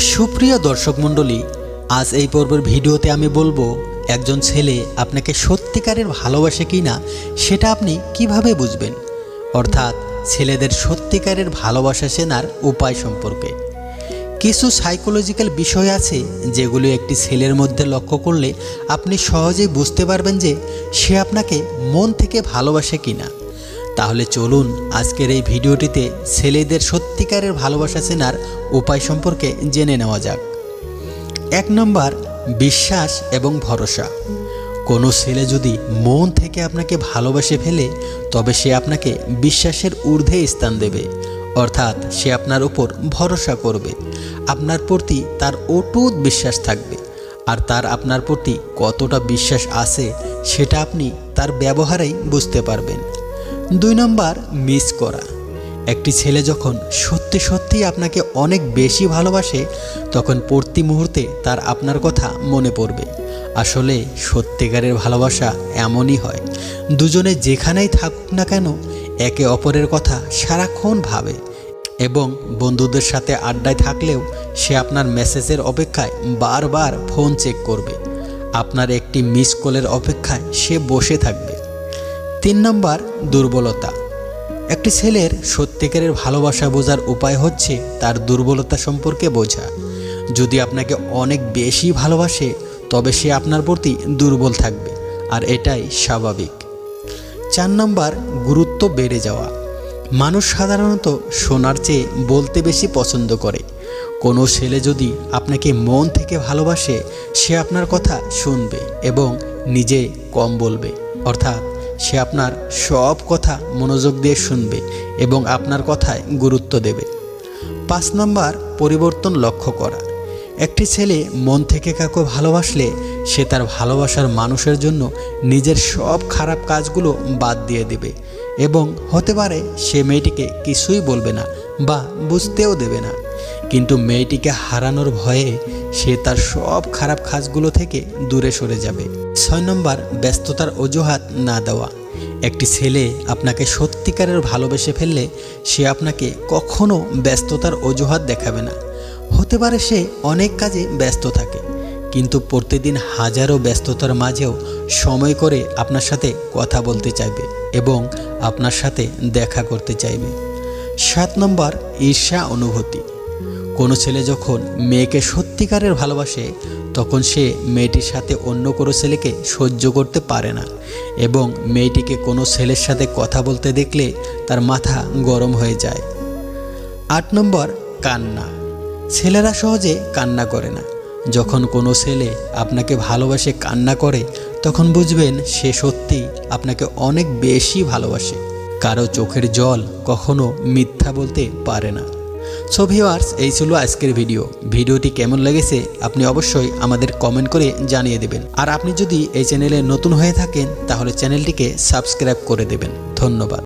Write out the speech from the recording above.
সুপ্রিয় দর্শক মণ্ডলী, আজ এই পর্বের ভিডিওতে আমি বলব, একজন ছেলে আপনাকে সত্যিকারের ভালোবাসে কি না সেটা আপনি কীভাবে বুঝবেন? অর্থাৎ ছেলেদের সত্যিকারের ভালোবাসা চেনার উপায় সম্পর্কে। কিছু সাইকোলজিক্যাল বিষয় আছে যেগুলো একটি ছেলের মধ্যে লক্ষ্য করলে আপনি সহজেই বুঝতে পারবেন যে সে আপনাকে মন থেকে ভালোবাসে কিনা। তাহলে চলুন আজকের এই ভিডিওটিতে ছেলেদের সত্যিকারের ভালোবাসা চেনার উপায় সম্পর্কে জেনে নেওয়া যাক। এক নম্বর, বিশ্বাস এবং ভরসা। কোনো ছেলে যদি মন থেকে আপনাকে ভালোবাসে ফেলে, তবে সে আপনাকে বিশ্বাসের ঊর্ধ্বে স্থান দেবে, অর্থাৎ সে আপনার উপর ভরসা করবে। আপনার প্রতি তার অটুট বিশ্বাস থাকবে, আর তার আপনার প্রতি কতটা বিশ্বাস আছে, সেটা আপনি তার ব্যবহারেই বুঝতে পারবেন। দুই নম্বর, মিস করা। একটি ছেলে যখন সত্যি সত্যি আপনাকে অনেক বেশি ভালোবাসে, তখন প্রতি মুহূর্তে তার আপনার কথা মনে পড়বে। আসলে সত্যিকারের ভালোবাসা এমনই হয়। দুজনে যেখানেই থাকুক না কেন, একে অপরের কথা সারাক্ষণ ভাবে এবং বন্ধুদের সাথে আড্ডায় থাকলেও সে আপনার মেসেজের অপেক্ষায় বারবার ফোন চেক করবে। আপনার একটি মিস কলের অপেক্ষায় সে বসে থাকবে। তিন নম্বর দুর্বলতা। একটি ছেলের সত্যিকারের ভালোবাসা বোঝার উপায় হচ্ছে তার দুর্বলতা সম্পর্কে বোঝা। যদি আপনাকে অনেক বেশি ভালোবাসে, তবে সে আপনার প্রতি দুর্বল থাকবে, আর এটাই স্বাভাবিক। চার নম্বর, গুরুত্ব বেড়ে যাওয়া। মানুষ সাধারণত শোনার চেয়ে বলতে বেশি পছন্দ করে। কোনো ছেলে যদি আপনাকে মন থেকে ভালোবাসে, সে আপনার কথা শুনবে এবং নিজে কম বলবে। অর্থাৎ সে আপনার সব কথা মনোযোগ দিয়ে শুনবে এবং আপনার কথায় গুরুত্ব দেবে। পাঁচ নম্বর, পরিবর্তন লক্ষ্য করা। একটি ছেলে মন থেকে কাউকে ভালোবাসলে সে তার ভালোবাসার মানুষের জন্য নিজের সব খারাপ কাজগুলো বাদ দিয়ে দেবে এবং হতে পারে সে মেয়েটিকে কিছুই বলবে না বা বুঝতেও দেবে না। কিন্তু মেয়েটিকে হারানোর ভয়ে সে তার সব খারাপ কাজগুলো থেকে দূরে সরে যাবে। ছয় নম্বর, ব্যস্ততার অজুহাত না দেওয়া। একটি ছেলে আপনাকে সত্যিকারের ভালোবেসে ফেললে সে আপনাকে কখনো ব্যস্ততার অজুহাত দেখাবে না। হতে পারে সে অনেক কাজে ব্যস্ত থাকে, কিন্তু প্রতিদিন হাজারো ব্যস্ততার মাঝেও সময় করে আপনার সাথে কথা বলতে চাইবে এবং আপনার সাথে দেখা করতে চাইবে। সাত নম্বর, ঈর্ষা অনুভূতি। কোনো ছেলে যখন মেয়েকে সত্যিকারের ভালোবাসে, তখন সে মেয়েটির সাথে অন্য কোনো ছেলেকে সহ্য করতে পারে না এবং মেয়েটিকে কোনো ছেলের সাথে কথা বলতে দেখলে তার মাথা গরম হয়ে যায়। আট নম্বর, কান্না। ছেলেরা সহজে কান্না করে না। যখন কোনো ছেলে আপনাকে ভালোবাসে, কান্না করে, তখন বুঝবেন সে সত্যি আপনাকে অনেক বেশি ভালোবাসে। কারও চোখের জল কখনো মিথ্যা বলতে পারে না। সো ভিওয়ার্স এই ছিল আজকের ভিডিও ভিডিওটি কেমন লেগেছে, আপনি অবশ্যই আমাদের কমেন্ট করে জানিয়ে দেবেন। আর আপনি যদি এই চ্যানেলে নতুন হয়ে থাকেন, তাহলে চ্যানেলটিকে সাবস্ক্রাইব করে দেবেন। ধন্যবাদ।